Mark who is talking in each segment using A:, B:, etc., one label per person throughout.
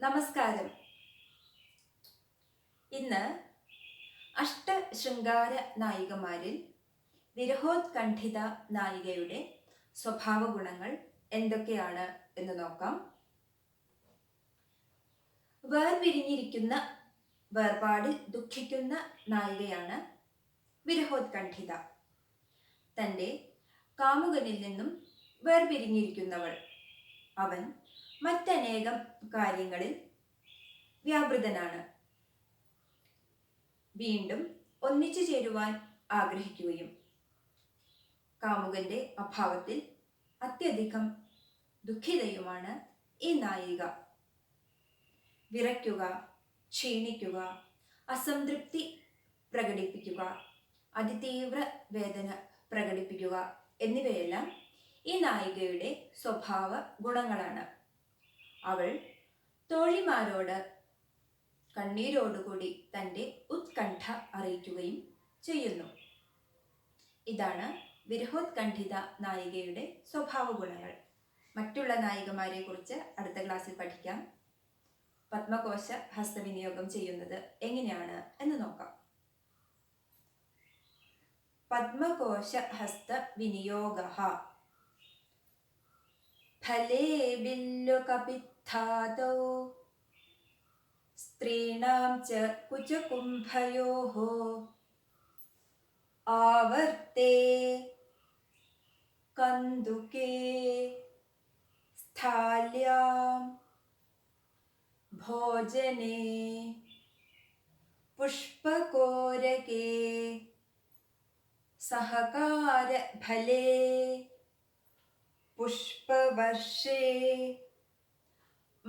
A: നമസ്കാരം. ഇന്ന് അഷ്ടശൃംഗാര നായികമാരിൽ വിരഹോത്കണ്ഠിത നായികയുടെ സ്വഭാവ ഗുണങ്ങൾ എന്തൊക്കെയാണ് എന്ന് നോക്കാം. വേർപിരിഞ്ഞിരിക്കുന്ന വേർപാടിൽ ദുഃഖിക്കുന്ന നായികയാണ് വിരഹോത്കണ്ഠിത. തന്റെ കാമുകനിൽ നിന്നും വേർപിരിഞ്ഞിരിക്കുന്നവൾ. അവൻ മറ്റനേകം കാര്യങ്ങളിൽ വ്യാപൃതനാണ്. വീണ്ടും ഒന്നിച്ചു ചേരുവാൻ ആഗ്രഹിക്കുകയും കാമുകന്റെ അഭാവത്തിൽ അത്യധികം ദുഃഖിതയുമാണ് ഈ നായിക. വിറയ്ക്കുക ക്ഷീണിക്കുക അസംതൃപ്തി പ്രകടിപ്പിക്കുക അതിതീവ്ര വേദന പ്രകടിപ്പിക്കുക എന്നിവയെല്ലാം ഈ നായികയുടെ സ്വഭാവ ഗുണങ്ങളാണ്. അവൾ തോഴിമാരോട് കണ്ണീരോടുകൂടി തന്റെ ഉത്കണ്ഠ അറിയിക്കുകയും ചെയ്യുന്നു. ഇതാണ് വിരഹോത്കണ്ഠിത നായികയുടെ സ്വഭാവ ഗുണങ്ങൾ മറ്റുള്ള നായികമാരെ കുറിച്ച് അടുത്ത ക്ലാസ്സിൽ പഠിക്കാം. പത്മകോശ ഹസ്തവിനിയോഗം ചെയ്യുന്നത് എങ്ങനെയാണ് എന്ന് നോക്കാം. പത്മകോശ ഹസ്ത വിനിയോഗ स्थले बिल्लुकपित्थातौ स्त्रीणां च कुचकुम्भयोः। आवर्ते कन्दुके स्थाल्यां भोजने पुष्पकोरके सहकारफले पुष्पवर्षे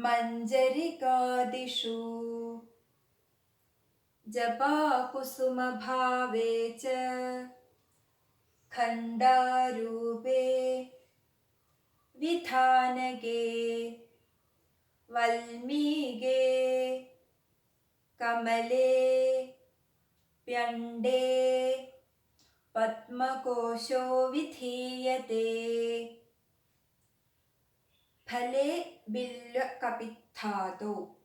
A: मञ्जरिकादिषु जपाकुसुमभावे च खण्डारूपे विधानगे वल्मीगे कमले प्यण्डे पद्मकोशो विधीयते ഫലേ ബില്ല കപിത്താതോ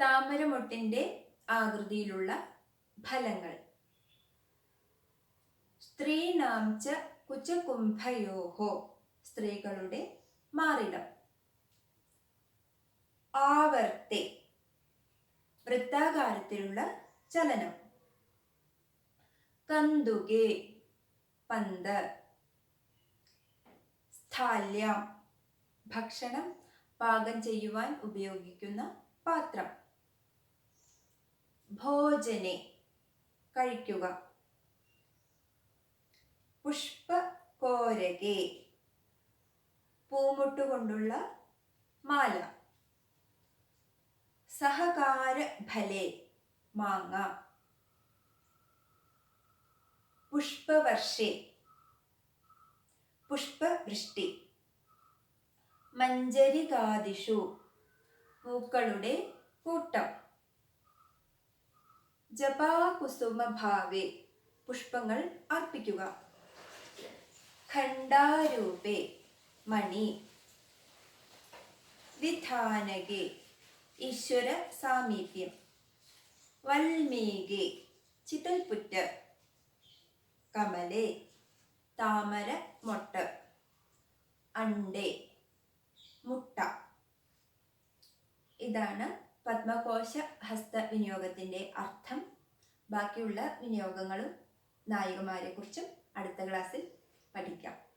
A: താമരമൊട്ടിന്റെ ആകൃതിയിലുള്ള ഫലങ്ങൾ. സ്ത്രീനാംച്ച ച കുചകുംഭയോഹോ സ്ത്രീകളുടെ മാറിടം. ആവർത്തെ വൃത്താകാരത്തിലുള്ള ചലനം. കന്തുകെ പന്ത്. സ്ഥാല്യം ഭക്ഷണം പാകം ചെയ്യുവാൻ ഉപയോഗിക്കുന്ന പാത്രം. ഭോജനെ കഴിക്കുക. പുഷ്പകോരകെ പൂമുട്ടുകൊണ്ടുള്ള മാല. സഹകാര ഫലേ മാങ്ങ. പുഷ്പവർഷേ പുഷ്പവൃഷ്ടി. മഞ്ജരികാദിഷു പൂക്കളുടെ കൂട്ടം. ജപാകുസുമഭാവേ പുഷ്പങ്ങൾ അർപ്പിക്കുക. ഖണ്ഡാരൂപേ മണി. വിധാനകെ ഈശ്വര സാമീപ്യം. വൽമീകെ ചിതൽപുറ്റ്. കമലെ താമര മൊട്ട്. അണ്ടേ. മുട്ട. ഇതാണ് പത്മകോശ ഹസ്ത വിനിയോഗത്തിന്റെ അർത്ഥം. ബാക്കിയുള്ള വിനിയോഗങ്ങളും നായികമാരെ കുറിച്ചും അടുത്ത ക്ലാസ്സിൽ പഠിക്കാം.